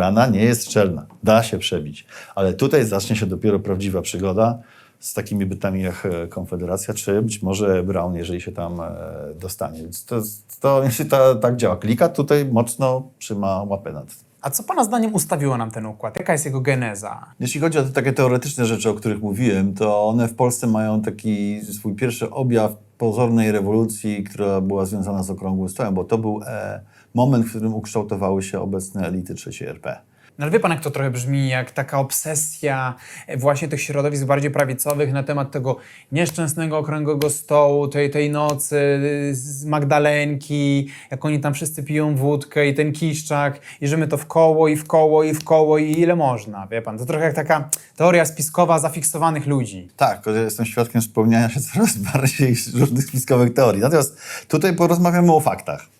brana nie jest szczelna. Da się przebić. Ale tutaj zacznie się dopiero prawdziwa przygoda z takimi bytami jak e, Konfederacja, czy być może Brown, jeżeli się tam e, dostanie. Więc to, to to tak działa. Klika tutaj mocno trzyma łapę nad tym. A co Pana zdaniem ustawiło nam ten układ? Jaka jest jego geneza? Jeśli chodzi o te takie teoretyczne rzeczy, o których mówiłem, to one w Polsce mają taki swój pierwszy objaw pozornej rewolucji, która była związana z okrągłym stołem, bo to był e, moment, w którym ukształtowały się obecne elity III RP. No ale wie Pan, jak to trochę brzmi, jak taka obsesja e, właśnie tych środowisk bardziej prawicowych na temat tego nieszczęsnego okrągłego stołu, tej, tej nocy y, z Magdalenki, jak oni tam wszyscy piją wódkę i ten kiszczak i że my to w koło i w koło i w koło i ile można, wie Pan. To trochę jak taka teoria spiskowa zafiksowanych ludzi. Tak, jestem świadkiem spełniania się coraz bardziej różnych spiskowych teorii. Natomiast tutaj porozmawiamy o faktach.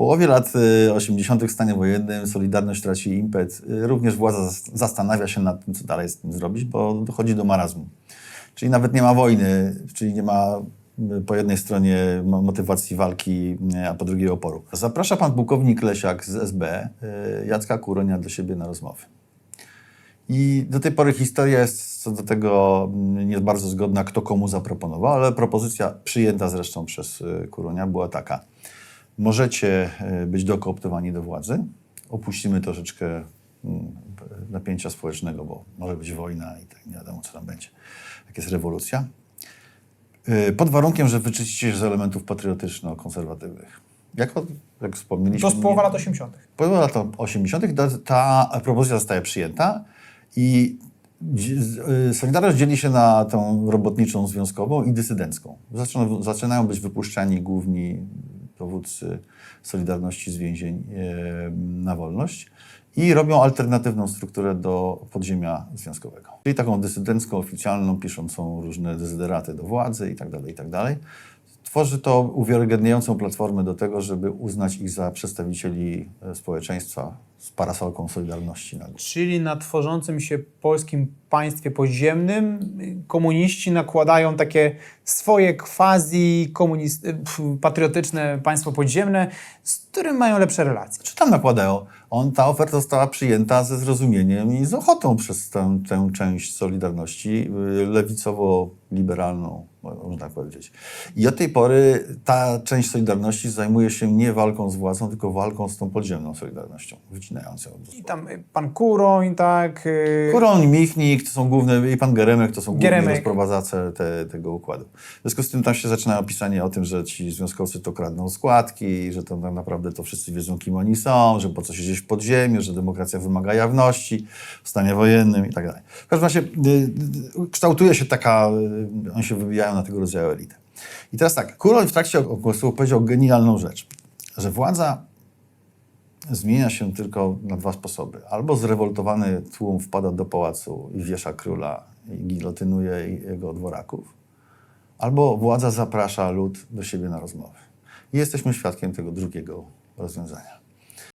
Połowie lat y, 80. w stanie wojennym Solidarność traci impet. Y, Również władza zas- zastanawia się nad tym, co dalej z tym zrobić, bo dochodzi do marazmu. Czyli nawet nie ma wojny, czyli nie ma y, po jednej stronie mo- motywacji walki, y, a po drugiej oporu. Zaprasza pan pułkownik Lesiak z SB y, Jacka Kuronia do siebie na rozmowy. I do tej pory historia jest co do tego mm, nie bardzo zgodna, kto komu zaproponował, ale propozycja przyjęta zresztą przez y, Kuronia była taka. Możecie y, być dokooptowani do władzy, opuścimy troszeczkę mm, napięcia społecznego, bo może być wojna i tak nie wiadomo, co tam będzie, jak jest rewolucja. Y, Pod warunkiem, że wyczyścicie się z elementów patriotyczno-konserwatywnych. Jak, jak wspomnieliśmy... To z połowa lat 80. po lat 80. ta, ta propozycja zostaje przyjęta i Solidarność dzieli się na tą robotniczą, związkową i dysydencką. Zaczynają, zaczynają być wypuszczani główni dowódcy Solidarności z więzień e, na wolność i robią alternatywną strukturę do podziemia związkowego. Czyli taką dysydencką, oficjalną, piszącą różne dezyderaty do władzy i tak dalej, i tak. Tworzy to uwiarygodniającą platformę do tego, żeby uznać ich za przedstawicieli e, społeczeństwa z parasolką Solidarności. na. Czyli na tworzącym się polskim państwie podziemnym komuniści nakładają takie swoje quasi pf, patriotyczne państwo podziemne, z którym mają lepsze relacje. Czy tam nakładają? On, ta oferta została przyjęta ze zrozumieniem i z ochotą przez tę, tę część Solidarności y, lewicowo-liberalną, mo- można tak powiedzieć. I od tej pory ta część Solidarności zajmuje się nie walką z władzą, tylko walką z tą podziemną Solidarnością, I tam y, pan Kuroń, tak. y, Kuroń, Michnik, to są główne, i pan Geremek, to są główne Geremek. rozprowadzacze te, tego układu. W związku z tym tam się zaczynają pisanie o tym, że ci związkowcy to kradną składki, że to tak naprawdę to wszyscy wiedzą, kim oni są, że po co siedzieć w podziemiu, że demokracja wymaga jawności w stanie wojennym i tak dalej. W każdym razie y, kształtuje się taka, oni się wybijają na tego rodzaju elitę. I teraz tak, Kuroń w trakcie głosu powiedział genialną rzecz, że władza zmienia się tylko na dwa sposoby. Albo zrewoltowany tłum wpada do pałacu i wiesza króla i gilotynuje jego dworaków, albo władza zaprasza lud do siebie na rozmowy. I jesteśmy świadkiem tego drugiego rozwiązania.